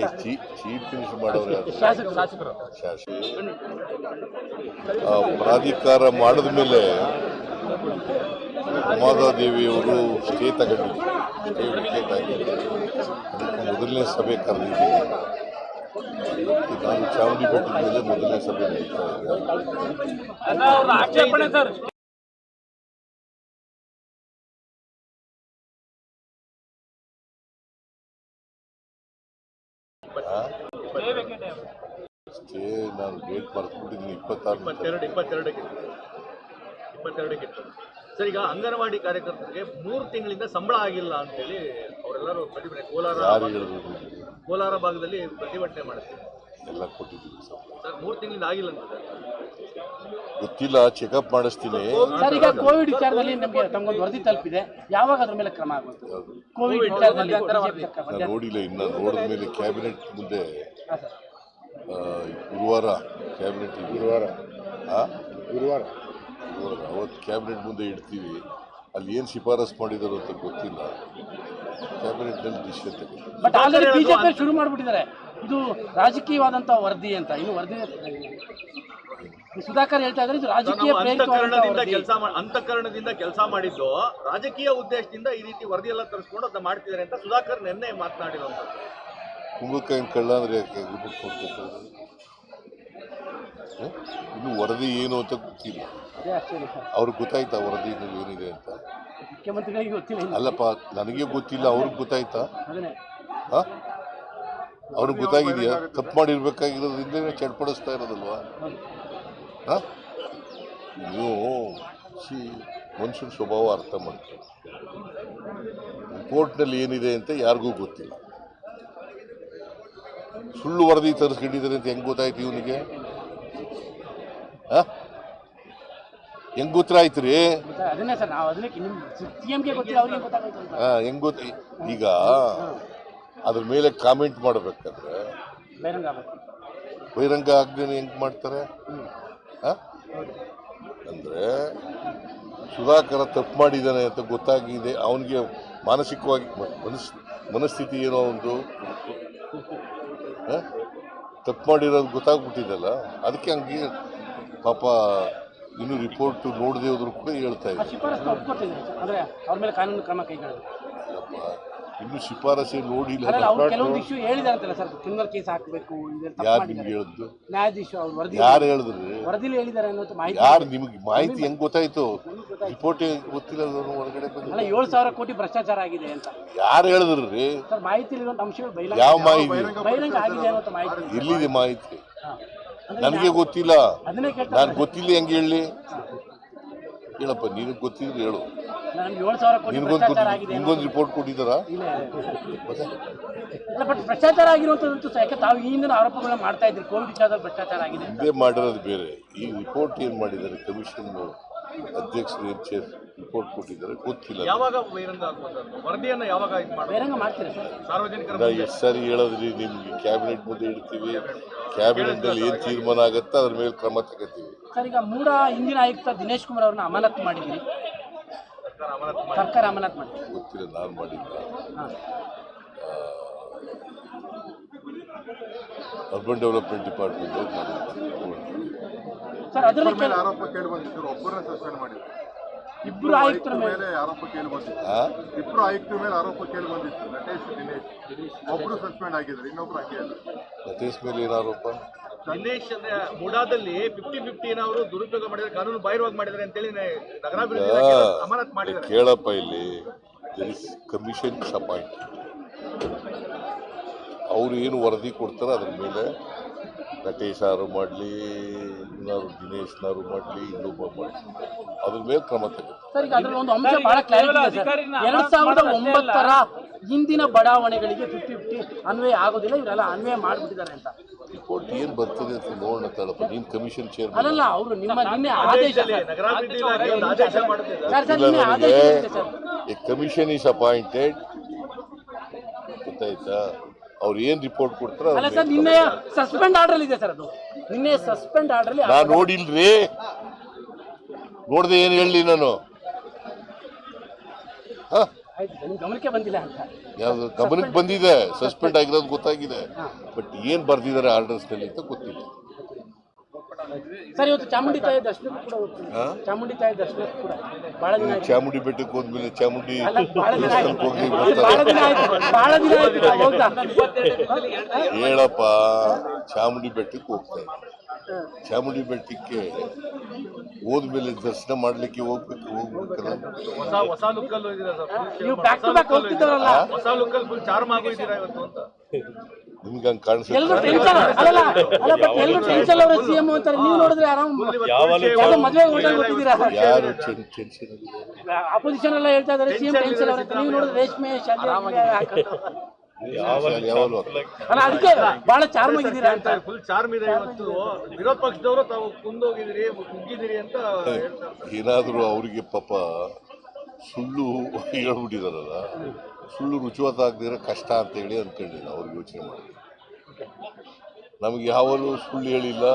ಯಾಕೆ chief ಚೀ minister ಮಾಡೋರು ಯಾರು ಶಾಸಕ ಪ್ರಾಧಿಕಾರ ಮಾಡಿದ ಮೇಲೆ ಉಮಾದೇವಿಯವರು ಸ್ಟೇ ತಗೊಂಡಿದ್ದರು ಸ್ಟೇ ವಿಕೆಟ್ ಆಗಿದೆ ಅದಕ್ಕೆ ಮೊದಲನೇ ಸಭೆ ಕರೆದಿದ್ದೀನಿ ನಾನು ಚಾಮುಂಡಿ ಬೆಟ್ಟದ ಮೇಲೆ ಮೊದಲನೇ ಸಭೆ ನಡೀತಾ ಇದೆ. ಸ್ಟೇ ನಾನು ಡೇಟ್ ಮರ್ತ್ಬಿಟ್ಟಿದ್ದೀನಿ ಇಪ್ಪತ್ತಾರು ಇಪ್ಪತ್ತೆರಡು ಇಪ್ಪತ್ತೆರಡಕ್ಕೆ. ಇಪ್ಪತ್ತೆರಡಕ್ಕೆ ಸರ್ ಈಗ ಅಂಗನವಾಡಿ ಕಾರ್ಯಕರ್ತರಿಗೆ ಮೂರು ತಿಂಗಳಿಂದ ಸಂಬಳ ಆಗಿಲ್ಲ ಅಂತೇಳಿ ಅವರೆಲ್ಲರೂ ಪ್ರತಿಭಟನೆ ಕೋಲಾರ ಕೋಲಾರ ಭಾಗದಲ್ಲಿ ಪ್ರತಿಭಟನೆ ಮಾಡ್ತಾರೆ ಎಲ್ಲ ಕೊಟ್ಟಿದ್ದೀವಿ ಸರ್. ಸರ್ ಮೂರು ತಿಂಗಳಿಂದ ಆಗಿಲ್ಲ ಅಂತ ಸರ್ ಗೊತ್ತಿಲ್ಲ ಚೆಕಪ್ ಮಾಡಿಸ್ತೀನಿ. ಸರ್ ಈಗ ಕೋವಿಡ್ ವಿಚಾರದಲ್ಲಿ ನಮಗೆ ತಮಗೊಂದು ವರದಿ ತಲುಪಿದೆ. ಯಾವಾಗ ಅದ್ರ ಮೇಲೆ ಕ್ರಮ ಆಗುತ್ತೆ ಕೋವಿಡ್ ವಿಚಾರದಲ್ಲಿ ನಾನು ನೋಡಿಲ್ಲ ಇನ್ನು ನೋಡಿದ ಮೇಲೆ ಕ್ಯಾಬಿನೆಟ್ ಮುಂದೆ ಆ, ಗುರುವಾರ ಕ್ಯಾಬಿನೆಟ್ ಗುರುವಾರ. ಗುರುವಾರ. ಗುರುವಾರ. ಅವತ್ತು ಕ್ಯಾಬಿನೆಟ್ ಮುಂದೆ ಇಡ್ತೀವಿ. ಅಲ್ಲಿ ಏನು ಶಿಫಾರಸ್ ಮಾಡಿದಾರೋ ಅಂತ ಗೊತ್ತಿಲ್ಲ. ಕ್ಯಾಬಿನೆಟ್ನಲ್ಲಿ ಡಿಸಿಷನ್ ತೆಗೆದು ಬಟ್ ಆಲ್ರೆಡಿ ಬಿಜೆಪಿ ಶುರು ಮಾಡಿಬಿಟ್ಟಿದ್ದಾರೆ. ಇದು ರಾಜಕೀಯವಾದಂತ ವರದಿ ಅಂತ. ಇನ್ನು ವರದಿ ಸುಧಾಕರ್ ಹೇಳ್ತಾ ಇದ್ರೆ ಇದು ರಾಜಕೀಯ ಅಂತಃಕರಣದಿಂದ ಕೆಲಸ ಅಂತಃಕರಣದಿಂದ ಕೆಲಸ ಮಾಡಿದ್ದು ರಾಜಕೀಯ ಉದ್ದೇಶದಿಂದ ಈ ರೀತಿ ವರದಿ ಎಲ್ಲ ತರಿಸ್ಕೊಂಡು ಅದನ್ನ ಮಾಡ್ತಿದ್ದಾರೆ ಅಂತ ಸುಧಾಕರ್ ನಿನ್ನೆ ಮಾತನಾಡಿರುವಂಥದ್ದು ಕುಂಬಳಕಾಯಿನ ಕಳ್ಳ ಅಂದ್ರೆ ಯಾಕೆ ಇನ್ನು ವರದಿ ಏನು ಅಂತ ಗೊತ್ತಿಲ್ಲ. ಅವ್ರಿಗೆ ಗೊತ್ತಾಯ್ತಾ ವರದಿ ಏನಿದೆ ಅಂತ? ಮುಖ್ಯಮಂತ್ರಿಗಳಿಗೆ ಗೊತ್ತಿಲ್ಲ ಅಲ್ಲಪ್ಪ ನನಗೆ ಗೊತ್ತಿಲ್ಲ ಅವ್ರಿಗೆ ಗೊತ್ತಾಯ್ತಾ? ಅವ್ರಿಗೆ ಗೊತ್ತಾಗಿದೆಯಾ? ತಪ್ಪು ಮಾಡಿರ್ಬೇಕಾಗಿರೋದ್ರಿಂದ ಚಡ್ಪಡಿಸ್ತಾ ಇರೋದಲ್ವಾ? ನೀವು ಸಿ ಮನುಷ್ಯನ ಸ್ವಭಾವ ಅರ್ಥ ಮಾಡ್ತೀವಿ ಕೋರ್ಟ್ನಲ್ಲಿ ಏನಿದೆ ಅಂತ ಯಾರಿಗೂ ಗೊತ್ತಿಲ್ಲ. ಸುಳ್ಳು ವರದಿ ತರಿಸ್ಕೊಂಡಿದ್ದಾರೆ ಅಂತ ಹೆಂಗ್ ಗೊತ್ತಾಯ್ತು ಇವನಿಗೆ? ಹೆಂಗ್ ಗೊತ್ತಾಯ್ತ್ರಿ ಗೊತ್ತಾ- ಸರ್ ನಾವು ಅದನ್ನೇ ನಿಮ್ ಸಿಎಂಗೆ ಗೊತ್ತಿಲ್ಲ ಅವ್ರಿಗೆ ಹಾ ಹೆಂಗ್ ಗೊತ್ತ ಈಗ ಅದ್ರ ಮೇಲೆ ಕಾಮೆಂಟ್ ಮಾಡ್ಬೇಕಾದ್ರೆ ಬಹಿರಂಗ ಆಗ್ದೇನೆ ಹೆಂಗ್ ಮಾಡ್ತಾರೆ? ಅಂದ್ರೆ ಸುಧಾಕರ ತಪ್ಪು ಮಾಡಿದ್ದಾನೆ ಅಂತ ಗೊತ್ತಾಗಿದೆ. ಅವನಿಗೆ ಮಾನಸಿಕವಾಗಿ ಮನಸ್ ಮನಸ್ಥಿತಿ ಏನೋ ಒಂದು? ತಪ್ಪು ಮಾಡಿರೋದು ಗೊತ್ತಾಗ್ಬಿಟ್ಟಿದಲ್ಲ. ಅದಕ್ಕೆ ಹಂಗೆ ಪಾಪ ಇನ್ನು ರಿಪೋರ್ಟ್ ನೋಡದೆ ಹೋದ್ರು ಕೂಡ ಹೇಳ್ತಾ ಕ್ರಮ ಇದ್ದಾರೆ ಇನ್ನು ಶಿಫಾರಸೆ ನೋಡಿಲ್ಲ. ಕೆಲವೊಂದು ಹೇಳಿದಾರಂತಲ್ಲ ಸರ್ ಕ್ರಿಮಿನಲ್ ಕೇಸ್ ಹಾಕಬೇಕು ಯಾರು ನಿಮ್ಗೆ ಹೇಳಿದ್ದು ನ್ಯಾಯಾಧೀಶ ಅವ್ರು ವರದಿ ಯಾರು ಹೇಳಿದ್ರಿ. ವರದಿಲಿ ಹೇಳಿದ್ದಾರೆ ಅನ್ನೋದು ಮಾಹಿತಿ ಯಾರು ನಿಮಗೆ ಮಾಹಿತಿ ಹೆಂಗ್ ಗೊತ್ತಾಯ್ತು? ರಿಪೋರ್ಟ್ ಗೊತ್ತಿಲ್ಲ ಹೊರಗಡೆ ಅಲ್ಲ ಏಳು ಸಾವಿರ ಕೋಟಿ ಭ್ರಷ್ಟಾಚಾರ ಆಗಿದೆ ಅಂತ. ಯಾರು ಹೇಳಿದ್ರಿ? ಸರ್ ಅಂಶಗಳು ಬಹಿರಂಗ ಯಾವ ಮಾಹಿತಿ? ಬಹಿರಂಗ ಆಗಿದೆ ಅನ್ನೋ ಮಾಹಿತಿ ಎಲ್ಲಿದೆ ಮಾಹಿತಿ? ನನಗೆ ಗೊತ್ತಿಲ್ಲ. ನಾನು ಗೊತ್ತಿಲ್ಲ ಹೆಂಗೆ ಹೇಳಿ? ಹೇಳಪ್ಪ ನೀನು ಗೊತ್ತಿದ್ರೆ ಹೇಳು. ನಮ್ಗೆ ಏಳು ಸಾವಿರ ಕೋಟಿ ನಿನ್ಗೊಂದು ಭ್ರಷ್ಟಾಚಾರ ಆಗಿದೆ ಅನ್ನೋ- ನಿನ್ಗೊಂದು ರಿಪೋರ್ಟ್ ಕೊಟ್ಟಿದ್ದಾರಾ? ಬಟ್ ಭ್ರಷ್ಟಾಚಾರ ಆಗಿರುವಂತದ್ದು ಸಹ ಯಾಕೆ ತಾವು ಈ ಹಿಂದಿನ ಆರೋಪಗಳನ್ನ ಮಾಡ್ತಾ ಇದ್ರಿ ಕೋವಿಡ್ ವಿಚಾರದಲ್ಲಿ ಭ್ರಷ್ಟಾಚಾರ ಆಗಿದೆ ಇದೇ ಮಾಡಿರೋದು ಬೇರೆ. ಈ ರಿಪೋರ್ಟ್ ಏನು ಮಾಡಿದ್ದಾರೆ? ಕಮಿಷನ್ ಅಧ್ಯಕ್ಷರು ಏನು ಚೇರ್ ರಿಪೋರ್ಟ್ ಕೊಟ್ಟಿದ್ದಾರೆ? ಗೊತ್ತಿಲ್ಲ. ಯಾವಾಗ ಬಹಿರಂಗ ವರದಿಯನ್ನ ಯಾವಾಗ ಬಹಿರಂಗ ಮಾಡ್ತೀರಾ ಸರ್? ಸಾರ್ವಜನಿಕರ ಎಷ್ಟು ಸಾರಿ ಹೇಳೋದ್ರಿ ನಿಮ್ಗೆ ಕ್ಯಾಬಿನೆಟ್ ಮುಂದೆ ಇಡ್ತೀವಿ. ಕ್ಯಾಬಿನೆಟ್ ಅಲ್ಲಿ ಏನು ತೀರ್ಮಾನ ಆಗುತ್ತೆ ಅದ್ರ ಮೇಲೆ ಕ್ರಮ ತಗೋತೀವಿ. ಸರ್ ಈಗ ಮೂಡ ಹಿಂದಿನ ಆಯುಕ್ತ ದಿನೇಶ್ ಕುಮಾರ್ ಅವ್ರನ್ನ ಅಮಾನತ್ ಮಾಡಿದ್ದೀರಿ. ಸರ್ಕಾರ ಅಮಾನತು ಮಾಡಿ ಗೊತ್ತಿಲ್ಲ ನಾನು ಮಾಡಿಲ್ಲ. ಅರ್ಬನ್ ಡೆವಲಪ್ಮೆಂಟ್ ಡಿಪಾರ್ಟ್ಮೆಂಟ್ ಸರ್ ಅದರಲ್ಲಿ ಮೇಲೆ ಆರೋಪ ಕೇಳಿ ಬಂದಿದ್ರು ಒಬ್ಬರನ್ನ ಸಸ್ಪೆಂಡ್ ಮಾಡಿದ್ರು. ಇಬ್ಬರು ಆಯುಕ್ತರ ಮೇಲೆ ಆರೋಪ ಕೇಳಿ ಬಂದಿತ್ತು. ಇಬ್ಬರು ಇಬ್ರು ಆಯುಕ್ತರ ಮೇಲೆ ಆರೋಪ ಕೇಳಿ ಬಂದಿತ್ತು ನಟೇಶ್ ದಿನೇಶ್. ಒಬ್ರು ಸಸ್ಪೆಂಡ್ ಆಗಿದ್ರು ಇನ್ನೊಬ್ರು ಹಾಗೆ ನಟೇಶ್ ಮೇಲೆ ಏನು ಆರೋಪ? ದಿನೇಶ್ ಅಂದ್ರೆ ಮುಡಾದಲ್ಲಿ ಫಿಫ್ಟಿ ಫಿಫ್ಟಿನ ಅವರು ದುರುಪಯೋಗ ಮಾಡಿದ್ರೆ ಕಾನೂನು ಬಾಹಿರವಾಗಿ ಮಾಡಿದ್ದಾರೆ ಅಂತೇಳಿ ನಗರಾಭಿವೃದ್ಧಿ ಅಮಾನತ್ ಮಾಡಿದ್ದಾರೆ. ಕೇಳಪ್ಪ ಇಲ್ಲಿ ಕಮಿಷನ್ ಅಪಾಯಿಂಟ್ ಅವ್ರು ಏನು ವರದಿ ಕೊಡ್ತಾರೆ ಅದ್ರ ಮೇಲೆ ಯಾರು ಮಾಡಲಿ ಇನ್ನಾರು ದಿನೇಶ್ನಾರು ಮಾಡಲಿ ಇನ್ನೊಬ್ಬ ಮಾಡಲಿ. ಅದ್ರ ಮೇಲೆ ಕ್ರಮ ತಗೋ ಸರ್ ಈಗ ಅದ್ರಲ್ಲಿ ಒಂದು ಅಂಶ ಬಹಳ ಕ್ಲಾರಿಟಿ ಇದೆ ಸರ್. ಎರಡ್ ಸಾವಿರದ ಒಂಬತ್ತರ ಹಿಂದಿನ ಬಡಾವಣೆಗಳಿಗೆ ಫಿಫ್ಟಿ ಫಿಫ್ಟಿ ಅನ್ವಯ ಆಗೋದಿಲ್ಲ ಇವರೆಲ್ಲ ಅನ್ವಯ ಮಾಡಿಬಿಟ್ಟಿದ್ದಾರೆ ಅಂತ. ಕೋರ್ಟ್ ಏನು ಬರ್ತದೆ ಅಂತ ನೋಡೋಣ ತಳಪ್ಪ ನೀನು ಕಮಿಷನ್ ಚೇರ್ ಅಲ್ಲಲ್ಲ ಅವರು ನಿಮ್ಮ ನಿನ್ನೆ ಆದೇಶ ಕಮಿಷನ್ ಈಸ್ ಅಪಾಯಿಂಟೆಡ್ ಗೊತ್ತಾಯ್ತಾ? ಅವ್ರು ಏನು ರಿಪೋರ್ಟ್ ಕೊಡ್ತಾರೆ ಅಲ್ಲ ಸರ್ ನಿನ್ನೆ ಸಸ್ಪೆಂಡ್ ಆರ್ಡರ್ ಇದೆ ಸರ್ ಅದು. ನಿನ್ನೆ ಸಸ್ಪೆಂಡ್ ಆರ್ಡರ್ ನಾ ನೋಡಿಲ್ರಿ. ನೋಡ್ದೆ ಏನು ಹೇಳಿ ನಾನು. ಹಾ? ಗಮನಕ್ಕೆ ಬಂದಿಲ್ಲ ಅಂತ. ಯಾವ್ದು ಗಮನಕ್ಕೆ ಬಂದಿದೆ ಸಸ್ಪೆಂಡ್ ಆಗಿರೋದು ಗೊತ್ತಾಗಿದೆ. ಬಟ್ ಏನ್ ಬರ್ದಿದ್ದಾರೆ ಆರ್ಡರ್ಸ್ನಲ್ಲಿ ಅಂತ ಗೊತ್ತಿಲ್ಲ. ಸರ್ ಇವತ್ತು ಚಾಮುಂಡಿ ತಾಯಿ ದರ್ಶನಕ್ಕೆ ಕೂಡ ಹಾ? ಚಾಮುಂಡಿ ತಾಯಿ ದರ್ಶನಕ್ಕೆ ಕೂಡ. ಬಹಳ ದಿನ ಆಯ್ತು. ಚಾಮುಂಡಿ ಬೆಟ್ಟಕ್ಕೆ ಹೋದ್ಮೇಲೆ ಚಾಮುಂಡಿ ಅಲ್ಲ, ಬಹಳ ದಿನ ಆಯ್ತು. ದೇವಸ್ಥಾನಕ್ಕೆ ಹೋಗಿ ಬಹಳ ಬರ್ತಾರೆ. ದಿನ ಆಯ್ತು. ಬಹಳ ದಿನ ಆಯ್ತು ತಾವು ಹೋಗ್ತಾ. ಹೇಳಪ್ಪ ಚಾಮುಂಡಿ ಬೆಟ್ಟಕ್ಕೆ ಹೋಗ್ತಾರೆ. ಚಾಮುಂಡಿ ಬೆಟ್ಟಕ್ಕೆ ಹೋದ್ಮೇಲೆ ದರ್ಶನ ಮಾಡ್ಲಿಕ್ಕೆ ಹೋಗ್ಬೇಕು ಹೋಗ್ಬೇಕಲ್ಲ. ಹೊಸ ಹೊಸ ಲುಕ್ ಅಲ್ಲಿ ಹೋಗಿದ್ದೀರಾ ಸರ್? ನೀವು ಬ್ಯಾಕ್ ಟು ಬ್ಯಾಕ್ ಹೋಗ್ತಿದ್ದಾರಲ್ಲ ಹೊಸ ಲುಕ್ ಅಲ್ಲಿ ಫುಲ್ ಚಾರ್ಮ್ ಆಗೋಗಿದ್ದೀರಾ ಇವತ್ತು ಅಂತ? ನಿಮ್ಗೆ ಹಂಗೆ ಕಾಣಿಸುತ್ತೆ? ಯಾರು ಟೆನ್ಷನ್ ಅಪೋಸಿಷನ್ ಎಲ್ಲ ಹೇಳ್ತಾ ಇದಾರೆ ಸಿಎಂ ಟೆನ್ಷನ್ ಅವರ. ನೀವು ನೋಡಿದ್ರೆ ರೇಷ್ಮೆ ಅದಕ್ಕೆ ಬಹಳ ಚಾರ್ಮ್ ಆಗಿದ್ದೀರಾ ಅಂತ. ಫುಲ್ ಚಾರ್ಮ್ ಇದೆ ಇವತ್ತು. ವಿರೋಧ ಪಕ್ಷದವರು ತಾವು ಕುಂದೋಗಿದ್ದೀರಿ ಕುಗ್ಗಿದ್ದೀರಿ ಅಂತ ಏನಾದರೂ ಅವರಿಗೆ ಪಾಪ ಸುಳ್ಳು ಹೇಳ್ಬಿಟ್ಟಿದಾರಲ್ಲ. ಸುಳ್ಳು ರುಚಿವಾತ ಆಗದಿರ ಕಷ್ಟ ಅಂತ ಹೇಳಿ ಅಂದ್ಕೊಂಡಿಲ್ಲ ಅವ್ರಿಗೆ ಯೋಚನೆ ಮಾಡಿ ನಮಗೆ ಯಾವಾಗಲೂ ಸುಳ್ಳು ಹೇಳಿಲ್ಲ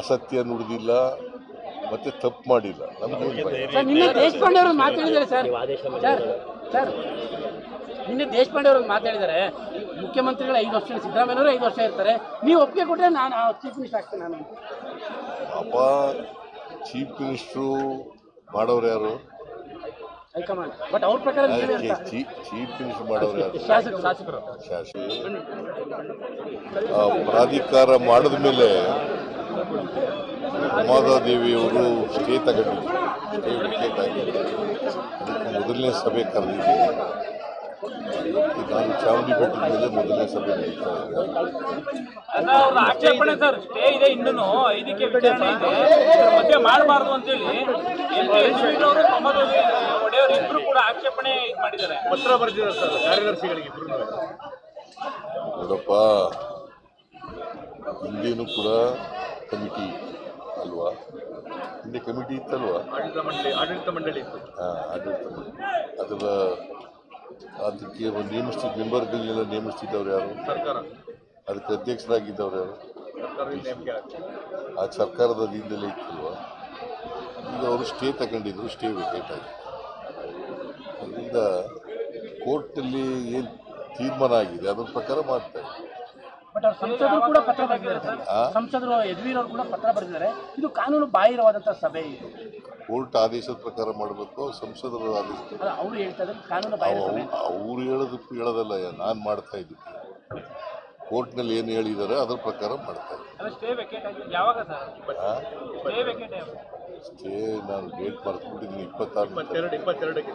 ಅಸತ್ಯ ನುಡಿದಿಲ್ಲ ಮತ್ತೆ ತಪ್ಪು ಮಾಡಿಲ್ಲ. ನಮ್ಗೆ ಸರ್ ನಿನ್ನೆ ದೇಶಪಾಂಡೆ ಅವರು ಮಾತಾಡಿದ್ದಾರೆ ಸರ್. ಸರ್ ಸರ್ ನಿನ್ನೆ ದೇಶಪಾಂಡೆ ಅವರು ಮಾತಾಡಿದ್ದಾರೆ. ಮುಖ್ಯಮಂತ್ರಿಗಳು ಐದು ವರ್ಷ ಸಿದ್ದರಾಮಯ್ಯವರು ಐದು ವರ್ಷ ಇರ್ತಾರೆ. ನೀವು ಒಪ್ಪಿಗೆ ಕೊಟ್ಟರೆ ನಾನು ಚೀಫ್ ಮಿನಿಸ್ಟರ್ ಆಗ್ತೇನೆ ನಾನು. ಅಪ್ಪ ಚೀಫ್ ಮಿನಿಸ್ಟ್ರು ಮಾಡೋರು ಯಾರು? ಹೈಕಮಾಂಡ್ ಬಟ್ ಅವ್ರ ಪ್ರಕಾರ ನೀವೇ ಅಂತ. ಚೀಫ್ ಮಿನಿಸ್ಟರ್ ಮಾಡೋರು ಯಾರು? ಶಾಸಕರು. ಶಾಸಕರು. ಶಾಸಕ ಆ ಪ್ರಾಧಿಕಾರ ಮಾಡಿದ ಮೇಲೆ ಉಮಾದೇವಿಯವರು ಸ್ಟೇ ತಗೊಂಡಿದ್ರು. ಸ್ಟೇ ವಿಕೆಟ್ ಆಗಿದ್ರು ಅದಕ್ಕೆ ಮೊದಲನೇ ಸಭೆ ಕರೆದಿದ್ದೀನಿ ನಾನು ಚಾಮುಂಡಿ ಬೆಟ್ಟದ ಮೇಲೆ ಮೊದಲನೇ ಸಭೆ ನಡೀತಾ ಇದೆ. ಅಲ್ಲ ಅವ್ರ ಆಕ್ಷೇಪಣೆ ಸರ್. ಸ್ಟೇ ಇದೆ ಇನ್ನೂ ಐದಕ್ಕೆ ವಿಚಾರಣೆ ಇದೆ. ಇದ್ರ ಮಧ್ಯೆ ಮಾಡಬಾರ್ದು ಅಂತೇಳಿ ಎಂ ಪಿ ಯಶವಂತರವರು ಪ್ರಮೋದ್ ಒಡೆಯವರು ಇಬ್ರು ಕೂಡ ಆಕ್ಷೇಪಣೆ ಮಾಡಿದ್ದಾರೆ. ಪತ್ರ ಬರೆದಿದ್ದಾರೆ ಸರ್ ಕಾರ್ಯದರ್ಶಿಗಳಿಗೆ ಇಬ್ರು ನೋಡಪ್ಪ ಹಿಂದೇನು ಕೂಡ ಕಮಿಟಿ ಅಲ್ವಾ? ಹಿಂದೆ ಕಮಿಟಿ ಇತ್ತಲ್ವಾ? ಆಡಳಿತ ಮಂಡಳಿ ಆಡಳಿತ ಮಂಡಳಿ ಇತ್ತು. ಹಾ, ಆಡಳಿತ ಮಂಡಳಿ. ಅದರ ಅದಕ್ಕೆ ನೇಮಿಸ್ತಿದ್ದ ಮೆಂಬರ್ಗಳನ್ನೆಲ್ಲ ನೇಮಿಸ್ತಿದ್ದವ್ರು ಯಾರು? ಸರ್ಕಾರ. ಅದಕ್ಕೆ ಅಧ್ಯಕ್ಷರಾಗಿದ್ದವ್ರು ಯಾರು? ಆ ಸರ್ಕಾರದ ಅಧೀನದಲ್ಲೇ ಇತ್ತಲ್ವ? ಈಗ ಅವರು ಸ್ಟೇ ತಗೊಂಡಿದ್ರು ಸ್ಟೇ ವೇಕೇಟ್ ಆಗಿದೆ. ಅದರಿಂದ ಕೋರ್ಟ್ನಲ್ಲಿ ಏನು ತೀರ್ಮಾನ ಆಗಿದೆ? ಅದ್ರ ಪ್ರಕಾರ ಮಾಡ್ತಾರೆ. ಸಂಸದರು ಕೂಡ ಪತ್ರ ಬರೆದಿದ್ದಾರೆ ಸರ್. ಆ? ಸಂಸದರು ಯದುವೀರ್ ಅವರು ಕೂಡ ಪತ್ರ ಬರೆದಿದ್ದಾರೆ. ಇದು ಕಾನೂನು ಬಾಹಿರವಾದಂತಹ ಸಭೆ ಇದು. ಕೋರ್ಟ್ ಆದೇಶದ ಪ್ರಕಾರ ಮಾಡಬೇಕು ಸಂಸದರ ಆದೇಶ ಅಲ್ಲ ಅವ್ರು ಹೇಳ್ತಾ ಇದ್ದಾರೆ ಕಾನೂನು ಬಾಹಿರ ಸಭೆ. ಅಂತ. ಅವ್ರು ಹೇಳೋದಕ್ಕೂ ಹೇಳೋದಲ್ಲ ನಾನು ಮಾಡ್ತಾ ಇದ್ದೀನಿ. ಕೋರ್ಟ್ನಲ್ಲಿ ಏನು ಹೇಳಿದ್ದಾರೆ ಅದ್ರ ಪ್ರಕಾರ ಮಾಡ್ತಾ ಇದ್ದೀನಿ. ಅಲ್ಲ ಸ್ಟೇ ವೆಕೇಟ್ ಆಗಿದೆ ಯಾವಾಗ ಸರ್? ಆ? ಸ್ಟೇ ವೆಕೇಟ್ ಸ್ಟೇ ನಾನು ಡೇಟ್ ಮರ್ತ್ಬಿಟ್ಟಿದ್ದೀನಿ ಇಪ್ಪತ್ತಾರು ಇಪ್ಪತ್ತೆರಡು ಇಪ್ಪತ್ತೆರಡಕ್ಕೆ.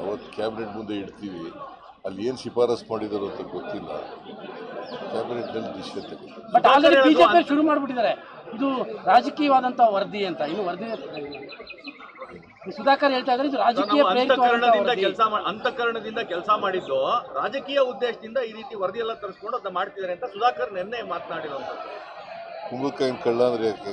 ಅವತ್ತು ಕ್ಯಾಬಿನೆಟ್ ಮುಂದೆ ಇಡ್ತೀವಿ. ಅಲ್ಲಿ ಏನು ಶಿಫಾರಸ್ ಮಾಡಿದರು ಅಂತ ಗೊತ್ತಿಲ್ಲ. ಕ್ಯಾಬಿನೆಟ್ನಲ್ಲಿ ಡಿಸಿಷನ್ ತೆಗೆದು ಬಟ್ ಆಲ್ರೆಡಿ ಬಿಜೆಪಿ ಶುರು ಮಾಡಿಬಿಟ್ಟಿದ್ದಾರೆ. ಇದು ರಾಜಕೀಯವಾದಂತಹ ವರದಿ ಅಂತ ಇನ್ನು ವರದಿ ಸುಧಾಕರ್ ಹೇಳ್ತಾ ಇದ್ದಾರೆ ಇದು ರಾಜಕೀಯ ಅಂತಃಕರಣದಿಂದ ಕೆಲಸ ಅಂತಃಕರಣದಿಂದ ಕೆಲಸ ಮಾಡಿದ್ದು ರಾಜಕೀಯ ಉದ್ದೇಶದಿಂದ ಈ ರೀತಿ ವರದಿ ಎಲ್ಲ ತರಿಸ್ಕೊಂಡು ಅದನ್ನ ಮಾಡ್ತಿದ್ದಾರೆ ಅಂತ ಸುಧಾಕರ್ ನಿನ್ನೆ ಮಾತನಾಡಿರುವಂಥದ್ದು ಕುಂಬಳಕಾಯಿನ ಕಳ್ಳ ಅಂದ್ರೆ ಯಾಕೆ?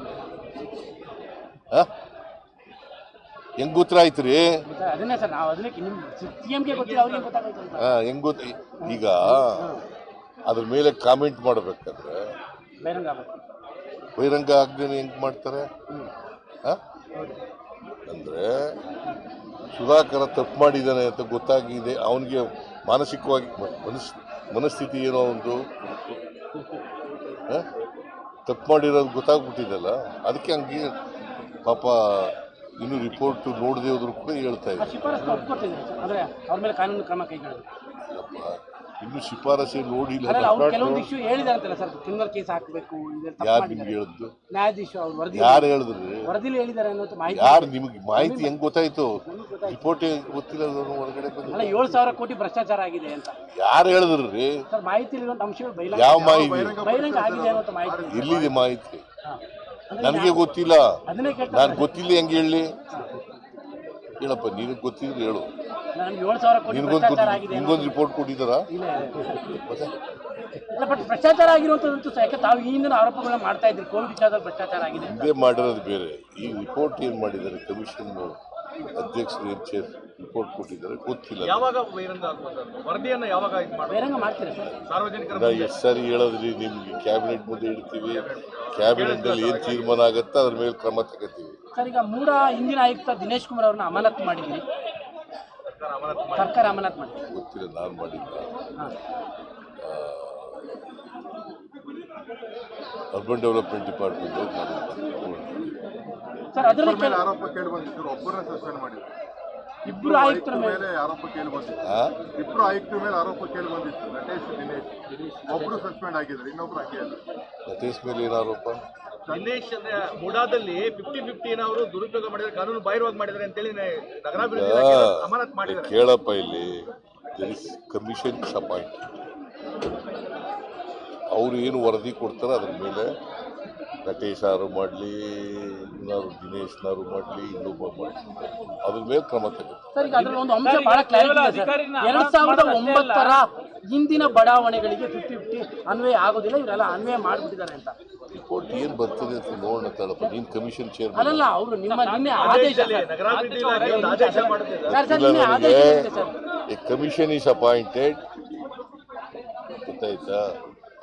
ಹೆಂಗ್ ಗೊತ್ತರ ರೀ ಗೊತ್ತಾ? ಹೆಂಗ್ ಈಗ ಅದ್ರ ಮೇಲೆ ಕಾಮೆಂಟ್ ಮಾಡ್ಬೇಕಾದ್ರೆ ಬಹಿರಂಗ ಆಗ್ದೇನೆ ಹೆಂಗ್ ಮಾಡ್ತಾರೆ? ಅಂದ್ರೆ ಸುಧಾಕರ ತಪ್ಪು ಮಾಡಿದ್ದಾನೆ ಅಂತ ಗೊತ್ತಾಗಿದೆ ಅವನಿಗೆ ಮಾನಸಿಕವಾಗಿ ಮನಸ್ ಮನಸ್ಥಿತಿ ಏನೋ ಒಂದು. ತಪ್ಪು ಮಾಡಿರೋದು ಗೊತ್ತಾಗ್ಬಿಟ್ಟಿದಲ್ಲ. ಅದಕ್ಕೆ ಹಂಗೆ ಪಾಪ ಇನ್ನು ರಿಪೋರ್ಟ್ ನೋಡದೆ ಹೋದ್ರು ಕೂಡ ಹೇಳ್ತಾ ಕ್ರಮ ಇದ್ದಾರೆ ಇನ್ನು ಶಿಫಾರಸೆ ನೋಡಿಲ್ಲ. ಕೆಲವೊಂದು ಹೇಳಿದಾರಂತಲ್ಲ ಸರ್ ಕ್ರಿಮಿನಲ್ ಕೇಸ್ ಹಾಕಬೇಕು ಯಾರು. ನಿಮ್ಗೆ ಹೇಳಿದ್ದು? ನ್ಯಾಯಾಧೀಶ ಅವ್ರು ವರದಿ ಯಾರು ಹೇಳಿದ್ರಿ. ವರದಿಲಿ ಹೇಳಿದ್ದಾರೆ ಅನ್ನೋದು ಮಾಹಿತಿ ಯಾರು ನಿಮಗೆ ಮಾಹಿತಿ ಹೆಂಗ್ ಗೊತ್ತಾಯ್ತು? ರಿಪೋರ್ಟ್ ಗೊತ್ತಿಲ್ಲ ಹೊರಗಡೆ ಅಲ್ಲ ಏಳು ಸಾವಿರ ಕೋಟಿ ಭ್ರಷ್ಟಾಚಾರ ಆಗಿದೆ ಅಂತ. ಯಾರು ಹೇಳಿದ್ರಿ? ಸರ್ ಅಂಶಗಳು ಬಹಿರಂಗ ಯಾವ ಮಾಹಿತಿ? ಬಹಿರಂಗ ಆಗಿದೆ ಅನ್ನೋ ಮಾಹಿತಿ ಎಲ್ಲಿದೆ ಮಾಹಿತಿ? ನನಗೆ ಗೊತ್ತಿಲ್ಲ. ನಾನು ಗೊತ್ತಿಲ್ಲ ಹೆಂಗೆ ಹೇಳಿ? ಹೇಳಪ್ಪ ನೀನು ಗೊತ್ತಿದ್ರೆ ಹೇಳು. ನಮ್ಗೆ ಏಳು ಸಾವಿರ ಕೋಟಿ ನಿನ್ಗೊಂದು ಆಗಿದೆ ಅನ್ನೋ- ರಿಪೋರ್ಟ್ ಕೊಟ್ಟಿದ್ದಾರಾ? ಇಲ್ಲ ಬಟ್ ಭ್ರಷ್ಟಾಚಾರ ಆಗಿರುವಂತದ್ದು ಯಾಕೆ ತಾವು ಈ ಹಿಂದಿನ ಆರೋಪಗಳನ್ನ ಮಾಡ್ತಾ ಇದ್ರಿ? ಕೋವಿಡ್ ವಿಚಾರದಲ್ಲಿ ಭ್ರಷ್ಟಾಚಾರ ಆಗಿದೆ ಅಂತ. ಹಿಂದೆ ಮಾಡಿರೋದು ಬೇರೆ. ಈ ರಿಪೋರ್ಟ್ ಏನು ಮಾಡಿದ್ದಾರೆ? ಕಮಿಷನ್ ಅಧ್ಯಕ್ಷರು ಏನು ಚೇರ್ ರಿಪೋರ್ಟ್ ಕೊಟ್ಟಿದ್ದಾರೆ? ಗೊತ್ತಿಲ್ಲ. ಯಾವಾಗ ಬಹಿರಂಗ ವರದಿಯನ್ನ ಯಾವಾಗ ಬಹಿರಂಗ ಮಾಡ್ತೀರಾ ಸರ್? ಸಾರ್ವಜನಿಕರ ಎಷ್ಟು ಸಾರಿ ಹೇಳೋದ್ರಿ ನಿಮ್ಗೆ ಕ್ಯಾಬಿನೆಟ್ ಮುಂದೆ ಇಡ್ತೀವಿ. ಕ್ಯಾಬಿನೆಟ್ ಅಲ್ಲಿ ಏನು ತೀರ್ಮಾನ ಆಗುತ್ತೆ ಅದ್ರ ಮೇಲೆ ಕ್ರಮ ತಗೋತೀವಿ. ಸರ್ ಈಗ ಮೂಡ ಹಿಂದಿನ ಆಯುಕ್ತ ದಿನೇಶ್ ಕುಮಾರ್ ಅವ್ರನ್ನ ಅಮಾನತ್ ಮಾಡಿದ್ದೀರಿ. ಸರ್ಕಾರ ಅಮಾನತು ಮಾಡಿ ಗೊತ್ತಿಲ್ಲ ನಾನು ಮಾಡಿಲ್ಲ ಅರ್ಬನ್ ಡೆವಲಪ್ಮೆಂಟ್ ಡಿಪಾರ್ಟ್ಮೆಂಟ್ ಸರ್ ಅದರಲ್ಲಿ ಮೇಲೆ ಆರೋಪ ಕೇಳಿ ಬಂದಿದ್ದರು ಒಬ್ಬರನ್ನ ಸಸ್ಪೆಂಡ್ ಮಾಡಿದ್ರು. ಇಬ್ಬರು ಆಯುಕ್ತರ ಮೇಲೆ ಆರೋಪ ಕೇಳಿ ಬಂದಿತ್ತು ಇಬ್ಬರು ಇಬ್ರು ಆಯುಕ್ತರ ಮೇಲೆ ಆರೋಪ ಕೇಳಿ ಬಂದಿತ್ತು ನಟೇಶ್ ದಿನೇಶ್. ಒಬ್ರು ಸಸ್ಪೆಂಡ್ ಆಗಿದ್ದಾರೆ ಇನ್ನೊಬ್ರು ಆಗಿದ್ದಾರೆ ನಟೇಶ್ ಮೇಲೆ ಏನು ಆರೋಪ? ದಿನೇಶ್ ಅಂದ್ರೆ ಮುಡಾದಲ್ಲಿ ಫಿಫ್ಟಿ ಫಿಫ್ಟಿ ಅವರು ದುರುಪಯೋಗ ಮಾಡಿದ್ರೆ ಕಾನೂನು ಬಾಹಿರವಾಗಿ ಮಾಡಿದ್ದಾರೆ ಅಂತೇಳಿ ನಗರಾಭಿವೃದ್ಧಿ ಇಲಾಖೆ ಅಮಾನತ್ ಮಾಡಿದ್ದಾರೆ. ಕೇಳಪ್ಪ ಇಲ್ಲಿ. ಕಮಿಷನ್ ಅಪಾಯಿಂಟ್ ಅವ್ರು ಏನು ವರದಿ ಕೊಡ್ತಾರೆ ಅದ್ರ ಮೇಲೆ ನಟೇಶ್ ಅವರು ಮಾಡಲಿ ಇನ್ನಾರು ದಿನೇಶ್ನಾರು ಮಾಡಲಿ ಇನ್ನೊಬ್ಬ ಮಾಡಲಿ. ಅದ್ರ ಮೇಲೆ ಕ್ರಮ ತಗೊಂಡು ಹಿಂದಿನ ಬಡಾವಣೆಗಳಿಗೆ ಫಿಫ್ಟಿ ಫಿಫ್ಟಿ ಅನ್ವಯ ಆಗೋದಿಲ್ಲ ಇವರೆಲ್ಲ ಅನ್ವಯ ಮಾಡಿಬಿಟ್ಟಿದ್ದಾರೆ ಅಂತ. ರಿಪೋರ್ಟ್ ಏನು ಬರ್ತದೆ ಅಂತ ನೋಡೋಣ ತಳಪ್ಪ ನೀನು ಕಮಿಷನ್ ಚೇರ್ಮನ್ ಅಲ್ಲಲ್ಲ ಅವರು ನಿಮ್ಮ ನಿನ್ನೆ ಆದೇಶ ಆದೇಶದಲ್ಲಿ ನಗರಾಭಿವೃದ್ಧಿ ಇಲಾಖೆ ಒಂದು ಆದೇಶ ಮಾಡುತ್ತಿದೆ ಸರ್ ಸರ್ ನಿನ್ನೆ ಆದೇಶ ಏನಿದೆ sir. A commission is appointed ಗೊತ್ತಾಯ್ತಾ?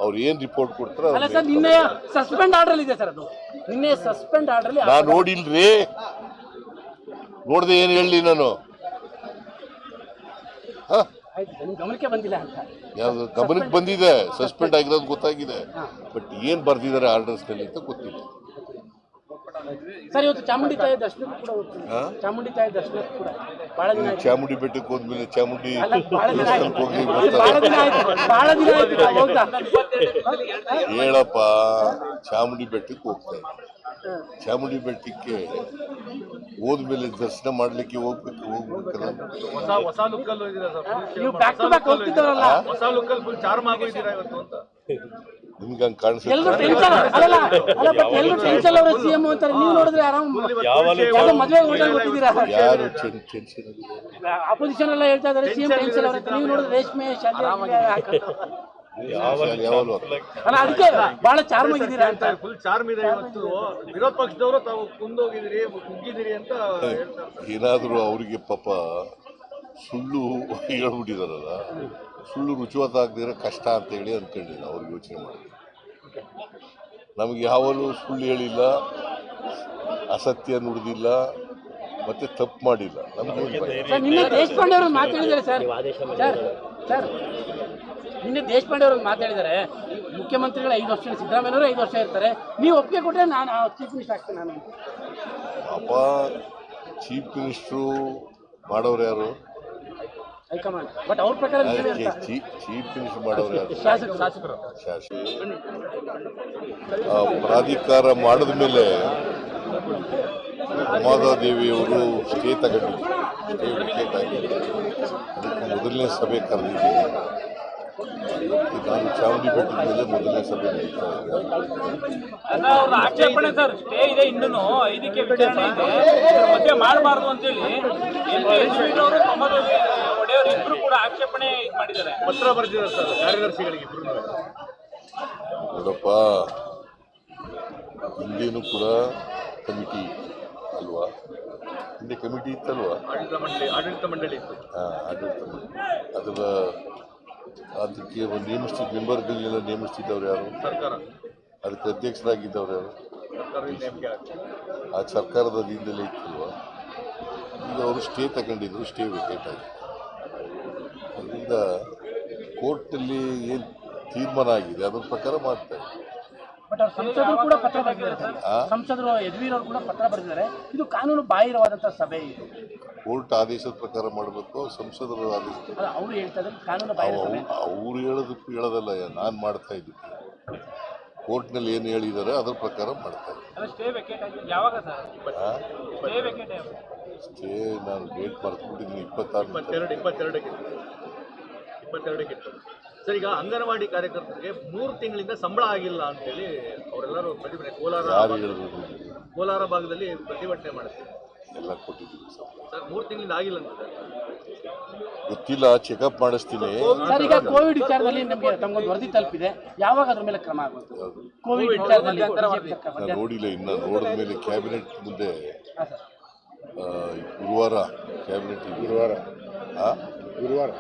ಅವ್ರು ಏನು ರಿಪೋರ್ಟ್ ಕೊಡ್ತಾರೆ ಅಲ್ಲ ಸರ್ ಮೇಲೆ ನಿನ್ನೆ ಸಸ್ಪೆಂಡ್ ಆರ್ಡರ್ ಇದೆ ಸರ್ ಅದು. ನಿನ್ನೆ ಸಸ್ಪೆಂಡ್ ಆರ್ಡರ್ ನಾನು ನೋಡಿಲ್ರಿ. ನೋಡ್ದೆ ಏನು ಹೇಳಿ ನಾನು? ಗಮನಕ್ಕೆ ಬಂದಿಲ್ಲ ಅಂತ. ಯಾವ್ದು ಗಮನಕ್ಕೆ ಬಂದಿದೆ ಸಸ್ಪೆಂಡ್ ಆಗಿರೋದು ಗೊತ್ತಾಗಿದೆ. ಬಟ್ ಏನ್ ಬರ್ದಿದ್ದಾರೆ ಆರ್ಡರ್ಸ್ನಲ್ಲಿ ಅಂತ ಗೊತ್ತಿಲ್ಲ. ಸರ್ ಇವತ್ತು ಚಾಮುಂಡಿ ತಾಯಿ ಕೂಡ ಹಾ? ಚಾಮುಂಡಿ ತಾಯಿ ದರ್ಶನಕ್ಕೂ ಕೂಡ. ಬಹಳ ದಿನ ಆಯ್ತು. ಚಾಮುಂಡಿ ಬೆಟ್ಟಕ್ಕೆ ಹೋದ್ಮೇಲೆ ಚಾಮುಂಡಿ ಅಲ್ಲ ಬಹಳ ದಿನ ಆಯ್ತು. ದೇವಸ್ಥಾನಕ್ಕೆ ಹೋಗಿ ಬಹಳ ಬರ್ತಾರೆ ದಿನ ಆಯ್ತು. ಬಹಳ ದಿನ ಆಯ್ತು ನಾವು ಹೋಗ್ತಾ. ಹೇಳಪ್ಪ ಚಾಮುಂಡಿ ಬೆಟ್ಟಕ್ಕೆ ಹೋಗ್ತಾರೆ ಚಾಮುಂಡಿ ಬೆಟ್ಟಕ್ಕೆ ಹೋದ್ಮೇಲೆ ದರ್ಶನ ಮಾಡ್ಲಿಕ್ಕೆ ಹೋಗ್ಬೇಕು ಹೋಗ್ಬೇಕಲ್ಲ. ಹೊಸ ಹೊಸ ಲುಕ್ ಅಲ್ಲಿ ಹೋಗಿದ್ದೀರಾ ಸರ್? ನೀವು ಬ್ಯಾಕ್ ಟು ಬ್ಯಾಕ್ ಹೋಗ್ತಿದ್ದಾರಲ್ಲ. ಹೊಸ ಲುಕ್ ಅಲ್ಲಿ ಫುಲ್ ಚಾರ್ಮ್ ಆಗೋಗಿದ್ದೀರಾ ಇವತ್ತು ಅಂತ? ನಿಮ್ಗೆ ಹಂಗೆ ಕಾಣಿಸುತ್ತೆ? ಎಲ್ರು ಟೆನ್ಷನ್ ಅಲ್ಲ ಅಲ್ಲ ಬಟ್ ಎಲ್ರು ಟೆನ್ಷನ್ ಅವರ ಸಿಎಂ ಅಂತಾರೆ ನೀವು ನೋಡಿದ್ರೆ ಆರಾಮ್ ಮದುವೆ ಮದ್ವೆ ಹೊರಟೋಗ್ಬಿಟ್ಟಿದ್ದೀರಾ ಯಾರು ಟೆನ್ಷನ್ ಅಪೋಸಿಷನ್ ಎಲ್ಲ ಹೇಳ್ತಾ ಇದಾರೆ ಸಿಎಂ ಟೆನ್ಷನ್ ಅವರ. ಅಂತ. ನೀವು ನೋಡಿದ್ರೆ ರೇಷ್ಮೆ ಶಾಲೆ ಯಾವಾಗಲೂ ಅಲ್ಲ ಅದಕ್ಕೆ ಬಹಳ ಚಾರ್ಮ್ ಆಗಿದ್ದೀರಾ ಅಂತ. ಫುಲ್ ಚಾರ್ಮ್ ಇದೆ ಇವತ್ತು. ವಿರೋಧ ಪಕ್ಷದವರು ತಾವು ಕುಂದೋಗಿದ್ದೀರಿ ಕುಗ್ಗಿದ್ದೀರಿ ಅಂತ ಹೇಳ್ತಾರೆ ಏನಾದರೂ ಅವರಿಗೆ ಪಾಪ ಸುಳ್ಳು ಹೇಳ್ಬಿಟ್ಟಿದಾರಲ್ಲ ಸುಳ್ಳು ರುಚಿವತ್ತ ಆಗದಿರೋ ಕಷ್ಟ ಅಂತ ಹೇಳಿ ಅನ್ಕೊಂಡಿಲ್ಲ ಅವ್ರಿಗೆ ಯೋಚನೆ ಮಾಡಿ ನಮಗೆ ಯಾವಾಗಲೂ ಸುಳ್ಳು ಹೇಳಿಲ್ಲ ಅಸತ್ಯ ನುಡಿದಿಲ್ಲ ಮತ್ತೆ ತಪ್ಪು ಮಾಡಿಲ್ಲ. ನಮ್ಗೆ ಸರ್. ನಿನ್ನೆ ದೇಶಪಾಂಡೆ ಅವರು ಮಾತಾಡಿದ್ದಾರೆ. ಮುಖ್ಯಮಂತ್ರಿಗಳು ಐದು ವರ್ಷ ಸಿದ್ದರಾಮಯ್ಯವರು ಐದು ವರ್ಷ ಇರ್ತಾರೆ. ನೀವು ಒಪ್ಪಿಗೆ ಕೊಟ್ಟರೆ ನಾನು ಚೀಫ್ ಮಿನಿಸ್ಟರ್ ಆಗ್ತೇನೆ ನಾನು ಅಪ್ಪ ಚೀಫ್ ಮಿನಿಸ್ಟ್ರು ಮಾಡೋರು ಯಾರು? ಹೈಕಮಾಂಡ್. ಬಟ್ ಅವ್ರ ಪ್ರಕಾರ. ಚೀಫ್ ಮಿನಿಸ್ಟರ್ ಮಾಡೋರು ಯಾರು? ಶಾಸಕರು ಶಾಸಕರು. ಪ್ರಾಧಿಕಾರ ಮಾಡಿದ ಮೇಲೆ ಉಮಾದೇವಿಯವರು ಸ್ಟೇ ತಗೊಂಡಿದ್ರು. ಸ್ಟೇ ವಿಕೆಟ್ ಮೊದಲನೇ ಸಭೆ ಕರೆದಿದ್ದೀನಿ ನಾನು ಚಾಮುಂಡಿ ಬೆಟ್ಟದ ಮೊದಲನೇ ಸಭೆ ನಡೀತಾ ಇದೆ ಆಕ್ಷೇಪಣೆ ಸರ್ ಸ್ಟೇ ಇದೆ ಇನ್ನೂ ಐದಕ್ಕೆ ವಿಚಾರಣೆ ಇದೆ. ಮಧ್ಯೆ ಮಾಡಬಾರ್ದು ಅಂತೇಳಿ ಪ್ರಮೋದ್ ಒಡೆಯವರು ಇಬ್ರು ಕೂಡ ಆಕ್ಷೇಪಣೆ ಮಾಡಿದ್ದಾರೆ. ಪತ್ರ ಬರೆದಿದ್ದಾರೆ ಸರ್ ಕಾರ್ಯದರ್ಶಿಗಳಿಗೆ ನೋಡಪ್ಪ ಹಿಂದೇನು ಕೂಡ ಕಮಿಟಿ ಅಲ್ವಾ? ಹಿಂದೆ ಕಮಿಟಿ ಇತ್ತಲ್ವಾ? ಆಡಳಿತ ಮಂಡಳಿ ಆಡಳಿತ ಮಂಡಳಿ ಇತ್ತು. ಹಾಂ ಆಡಳಿತ ಮಂಡಳಿ. ಅದರ ಅದಕ್ಕೆ ನೇಮಿಸ್ತಿದ್ದ ಮೆಂಬರ್ಗಳನ್ನೆಲ್ಲ ನೇಮಿಸ್ತಿದ್ದವ್ರು ಯಾರು? ಸರ್ಕಾರ. ಅದಕ್ಕೆ ಅಧ್ಯಕ್ಷರಾಗಿದ್ದವ್ರು ಯಾರು? ಆ ಸರ್ಕಾರದ ಅಧೀನದಲ್ಲೇ ಇತ್ತು ಈಗ ಅವರು ಸ್ಟೇ ತಗೊಂಡಿದ್ರು ಸ್ಟೇ ವೇಕೇಟ್ ಆಗಿದೆ. ಅದರಿಂದ ಕೋರ್ಟಲ್ಲಿ ಏನು ತೀರ್ಮಾನ ಆಗಿದೆ ಅದ್ರ ಪ್ರಕಾರ ಮಾಡ್ತಾರೆ ಸಂಸದರು ಕೂಡ ಪತ್ರ ಬರೆದಿದ್ದಾರೆ. ಸರ್ ಆ? ಸಂಸದರು ಯದುವೀರ್ ಅವರು ಕೂಡ ಪತ್ರ ಬರೆದಿದ್ದಾರೆ. ಇದು ಕಾನೂನು ಬಾಹಿರವಾದಂತಹ ಸಭೆ ಇದು. ಕೋರ್ಟ್ ಆದೇಶದ ಪ್ರಕಾರ ಮಾಡಬೇಕು ಸಂಸದರ ಆದೇಶ ಅಲ್ಲ ಅವರು ಹೇಳೋದಕ್ಕೂ ಹೇಳೋದಲ್ಲ ನಾನು ಮಾಡ್ತಾ ಇದ್ದೀನಿ. ಕೋರ್ಟ್ನಲ್ಲಿ ಏನು ಹೇಳಿದ್ದಾರೆ ಅದ್ರ ಪ್ರಕಾರ ಮಾಡ್ತಾ ಇದ್ದೀನಿ. ಸ್ಟೇ ವೆಕೇಟ್ ಯಾವಾಗ ಸರ್? ಸ್ಟೇ ವೆಕೇಟ್ ಸ್ಟೇ ನಾನು ಡೇಟ್ ಮರ್ತ್ಬಿಟ್ಟಿದ್ದೀನಿ ಇಪ್ಪತ್ತಾರು ಸರ್ ಈಗ ಅಂಗನವಾಡಿ ಕಾರ್ಯಕರ್ತರಿಗೆ ಮೂರು ತಿಂಗಳಿಂದ ಸಂಬಳ ಆಗಿಲ್ಲ ಅಂತೇಳಿ ಅವರೆಲ್ಲರೂ ಪ್ರತಿಭಟನೆ ಕೋಲಾರ ಕೋಲಾರ ಭಾಗದಲ್ಲಿ ಪ್ರತಿಭಟನೆ ಮಾಡುತ್ತಾರೆ ಎಲ್ಲ ಕೊಟ್ಟಿದ್ದೀವಿ ಸರ್. ಸರ್ ಮೂರು ತಿಂಗಳಿಂದ ಆಗಿಲ್ಲ ಅಂತ ಸರ್. ಗೊತ್ತಿಲ್ಲ ಚೆಕಪ್ ಮಾಡಿಸ್ತೀನಿ. ಸರ್ ಈಗ ಕೋವಿಡ್ ವಿಚಾರದಲ್ಲಿ ನಮಗೆ ತಮಗೊಂದು ವರದಿ ತಲುಪಿದೆ. ಯಾವಾಗ ಅದ್ರ ಮೇಲೆ ಕ್ರಮ ಆಗುತ್ತೆ. ಕೋವಿಡ್ ವಿಚಾರದಲ್ಲಿ ನಾನು ನೋಡಿಲ್ಲ ಇನ್ನು ನೋಡಿದ ಮೇಲೆ ಕ್ಯಾಬಿನೆಟ್ ಮುಂದೆ ಆ, ಗುರುವಾರ ಕ್ಯಾಬಿನೆಟ್ ಗುರುವಾರ. ಗುರುವಾರ.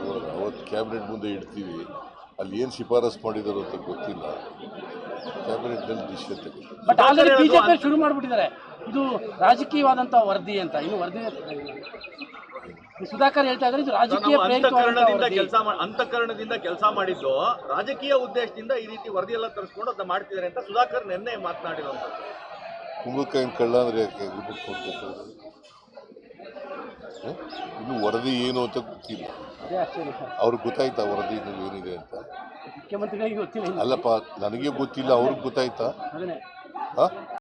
ಗುರುವಾರ. ಅವತ್ತು ಕ್ಯಾಬಿನೆಟ್ ಮುಂದೆ ಇಡ್ತೀವಿ. ಅಲ್ಲಿ ಏನು ಶಿಫಾರಸ್ ಮಾಡಿದಾರೋ ಅಂತ ಗೊತ್ತಿಲ್ಲ. ಕ್ಯಾಬಿನೆಟ್ನಲ್ಲಿ ಡಿಸಿಷನ್ ತೆಗೆದು. ಬಟ್ ಆಲ್ರೆಡಿ ಬಿಜೆಪಿ ಶುರು ಮಾಡ್ಬಿಟ್ಟಿದ್ದಾರೆ. ಇದು ರಾಜಕೀಯವಾದಂತಹ ವರದಿ ಅಂತ ಇನ್ನು ವರದಿ ಸುಧಾಕರ್ ಹೇಳ್ತಾ ಇದ್ದಾರೆ ಇದು ರಾಜಕೀಯ ಕೆಲಸ ಅಂತಃಕರಣದಿಂದ ಕೆಲಸ ಮಾಡಿದ್ದು ರಾಜಕೀಯ ಉದ್ದೇಶದಿಂದ ಈ ರೀತಿ ವರದಿ ಎಲ್ಲ ತರಿಸ್ಕೊಂಡು ಅದನ್ನ ಮಾಡ್ತಿದ್ದಾರೆ ಅಂತ ಸುಧಾಕರ್ ನಿನ್ನೆ ಮಾತನಾಡಿರುವಂಥದ್ದು ಕುಂಭಕಾಯಿನ ಕಳ್ಳ ಅಂದ್ರೆ ಯಾಕೆ? ಇನ್ನು ವರದಿ ಏನು ಅಂತ ಗೊತ್ತಿಲ್ಲ. ಅವ್ರಿಗೆ ಗೊತ್ತಾಯ್ತಾ ವರದಿ ಏನಿದೆ ಅಂತ? ಮುಖ್ಯಮಂತ್ರಿಗಳಿಗೆ ಗೊತ್ತಿಲ್ಲ ಅಲ್ಲಪ್ಪ ನನಗೆ ಗೊತ್ತಿಲ್ಲ ಅವ್ರಿಗೆ ಗೊತ್ತಾಯ್ತಾ?